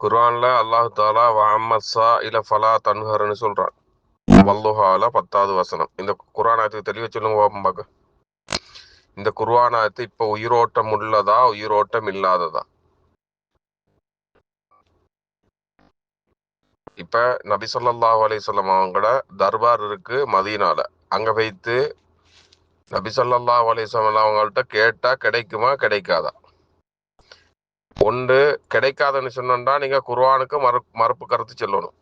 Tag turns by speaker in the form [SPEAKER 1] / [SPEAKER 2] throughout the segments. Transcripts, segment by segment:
[SPEAKER 1] குர்ஆன்ல அல்லாஹு தாலா வஅம்மஸ்ஸா இல ஃபலா தன்ஹர்னு சொல்றான். வல்லுஹால பத்தாவது வசனம். இந்த குர்ஆனாயத்துக்கு தெளிவா சொல்லுங்க பாப்போம் பார்க்க. இந்த குர்ஆனாயத்து இப்ப உயிரோட்டம் உள்ளதா உயிரோட்டம் இல்லாததா? இப்ப நபி ஸல்லல்லாஹு அலிசல்லம் வஸல்லம் அவங்களோட தர்பார் இருக்கு மதியனால அங்க வைத்து நபி ஸல்லல்லாஹு அலிசல்லாம் அவங்கள்ட்ட கேட்டா கிடைக்குமா கிடைக்காதா? ஒன்று கிடைக்காதுன்னு சொன்னா நீங்க குர்ஆனுக்கு மறு மறுப்பு கருத்து சொல்லணும்.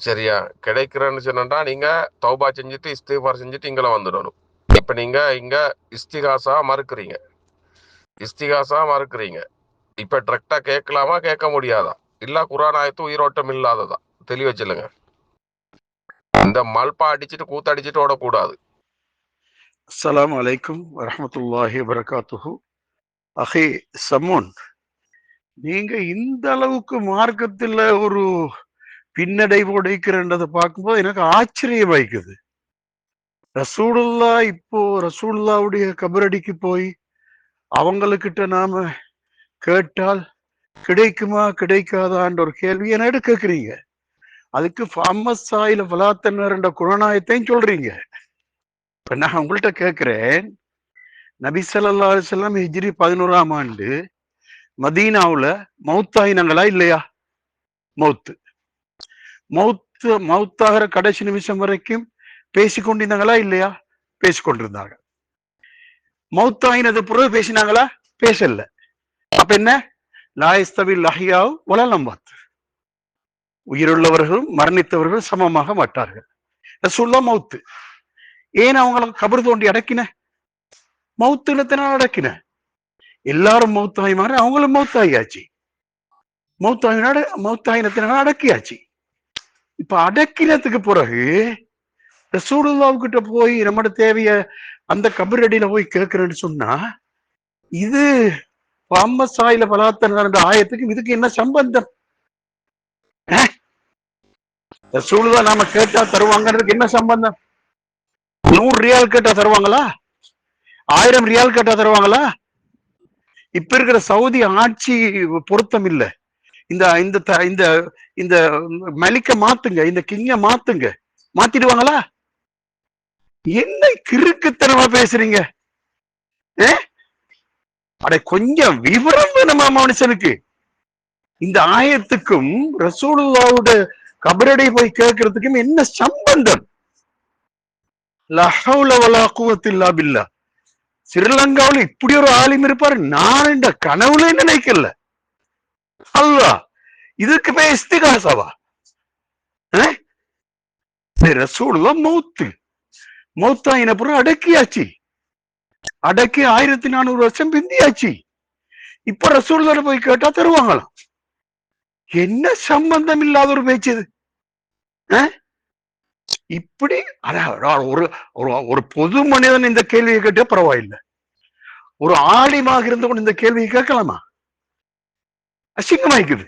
[SPEAKER 1] சரியா? கிடைக்கிறேன்னு சொன்னா நீங்க தௌபா செஞ்சுட்டு இஸ்திஃபார் செஞ்சுட்டு இங்கே வந்துடணும். இப்ப நீங்க இங்க இஸ்திகாசா மறுக்கிறீங்க. இஸ்திகாசா மறுக்கிறீங்க. இப்ப டிரெக்டா கேட்கலாமா கேட்க முடியாதா? இல்லை குரான் ஆயத்து உயிரோட்டம் இல்லாததா? தெளிவா சொல்லுங்க. இந்த மல்பா அடிச்சுட்டு கூத்தடிச்சுட்டு ஓடக்கூடாது.
[SPEAKER 2] அஸ்ஸலாமு அலைக்கும் வரமத்துல்லாஹி வரகாத்துஹூ அஹே சமோன் நீங்க இந்த அளவுக்கு மார்க்கத்துல ஒரு பின்னடைவு உடைக்கிறன்றதை பார்க்கும்போது எனக்கு ஆச்சரியம் வைக்குது ரசூலுல்லா இப்போ ரசூலுல்லாவுடைய கபரடிக்கு போய் அவங்களுக்கிட்ட நாம கேட்டால் கிடைக்குமா கிடைக்காதான்ற ஒரு கேள்வி என்னோட கேட்குறீங்க? அதுக்கு ஃபம்மஸ் சாயில பலாத்தன்னர் என்ற குணநாயத்தையும் சொல்றீங்க. இப்ப நான் உங்கள்கிட்ட கேட்கிறேன் நபிசல்லா ஸல்லல்லாஹு ஹிஜ்ரி பதினோராம் ஆண்டு மதீனாவுல மௌத்தாயினங்களா இல்லையா? மௌத்து. மௌத்து மவுத்தாகிற கடைசி நிமிஷம் வரைக்கும் பேசிக்கொண்டிருந்தாங்களா இல்லையா? பேசிக்கொண்டிருந்தாங்க மவுத்தாகினது பிறகு பேசினாங்களா? பேசல. அப்ப என்ன? லாயஸ்தவில் உலலம் பார்த்து உயிருள்ளவர்களும் மரணித்தவர்களும் சமமாக மாட்டார்கள். ரசூல்லா மௌத்து. ஏன் அவங்களுக்கு கபர் தோண்டி அடக்கின? மௌத்து இனத்தினால் அடக்கின எல்லாரும் மௌத்தாய் மாறி அவங்களும் மௌத்தாயாச்சு மௌத்தாயினாட மௌத்தாயினத்தினால் அடக்கியாச்சு. இப்ப அடக்கினத்துக்கு பிறகு ரசூலுல்லாவுக்கிட்ட போய் நம்மட தேவைய அந்த கபரடியில போய் கேட்கிறேன்னு சொன்னா இது பாம்பசாயில பலாத்தன ஆயத்துக்கும் இதுக்கு என்ன சம்பந்தம்? ரசூலுல்லா நாம கேட்டா தருவாங்கன்றதுக்கு என்ன சம்பந்தம்? நூறு ரியால் கேட்டா தருவாங்களா? ஆயிரம் ரியால் கேட்டா தருவாங்களா? இப்ப இருக்கிற சவுதி ஆட்சி பொருத்தம் இல்ல. இந்த இந்த இந்த இந்த மலிக்க மாத்துங்க இந்த கிங்க மாத்துங்க. மாத்திடுவாங்களா? என்ன கிறுக்குத்தனமா பேசுறீங்க? ஏ? அட கொஞ்சம் விவரம் வேணுமா மனுஷனுக்கு? இந்த ஆயத்துக்கும் ரசூலுல்லாவோட கபரடை போய் கேட்கறதுக்கும் என்ன சம்பந்தம்? லஹவுல வலா குவத்தில்லா பில்லா. ஸ்ரீலங்காவில் இப்படி ஒரு ஆலிம் இருப்பாரு? நான் இந்த கனவுல நினைக்கல. அல்லா இதுக்கு போய் இஸ்திகாசாவா? ரசூலுல்லா மௌத்து. மௌத்தாயின பிறகு அடக்கியாச்சு. அடக்கி ஆயிரத்தி நானூறு வருஷம் பிந்தியாச்சு. இப்ப ரசூலுல்லாட போய் கேட்டா தருவாங்களாம். என்ன சம்பந்தம் இல்லாத ஒரு பேச்சு இது? ஆ? இப்படி அதான் ஒரு ஒரு பொது மனிதன் இந்த கேள்வியை கேட்டே பரவாயில்லை. ஒரு ஆலிமாக இருந்து கொண்டு இந்த கேள்வியை கேட்கலாமா? அசிங்கமாய்க்குது.